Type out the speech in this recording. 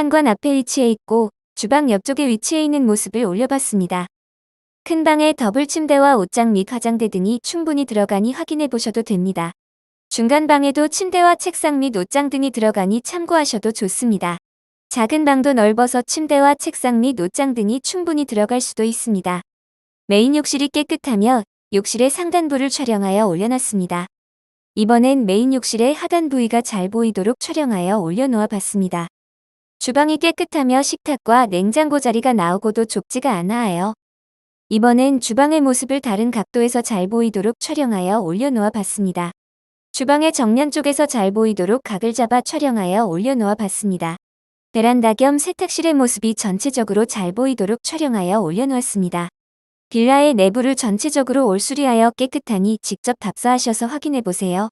현관 앞에 위치해 있고 주방 옆쪽에 위치해 있는 모습을 올려봤습니다. 큰 방에 더블 침대와 옷장 및 화장대 등이 충분히 들어가니 확인해 보셔도 됩니다. 중간 방에도 침대와 책상 및 옷장 등이 들어가니 참고하셔도 좋습니다. 작은 방도 넓어서 침대와 책상 및 옷장 등이 충분히 들어갈 수도 있습니다. 메인 욕실이 깨끗하며 욕실의 상단부를 촬영하여 올려놨습니다. 이번엔 메인 욕실의 하단 부위가 잘 보이도록 촬영하여 올려놓아 봤습니다. 주방이 깨끗하며 식탁과 냉장고 자리가 나오고도 좁지가 않아요. 이번엔 주방의 모습을 다른 각도에서 잘 보이도록 촬영하여 올려놓아 봤습니다. 주방의 정면 쪽에서 잘 보이도록 각을 잡아 촬영하여 올려놓아 봤습니다. 베란다 겸 세탁실의 모습이 전체적으로 잘 보이도록 촬영하여 올려놓았습니다. 빌라의 내부를 전체적으로 올수리하여 깨끗하니 직접 답사하셔서 확인해 보세요.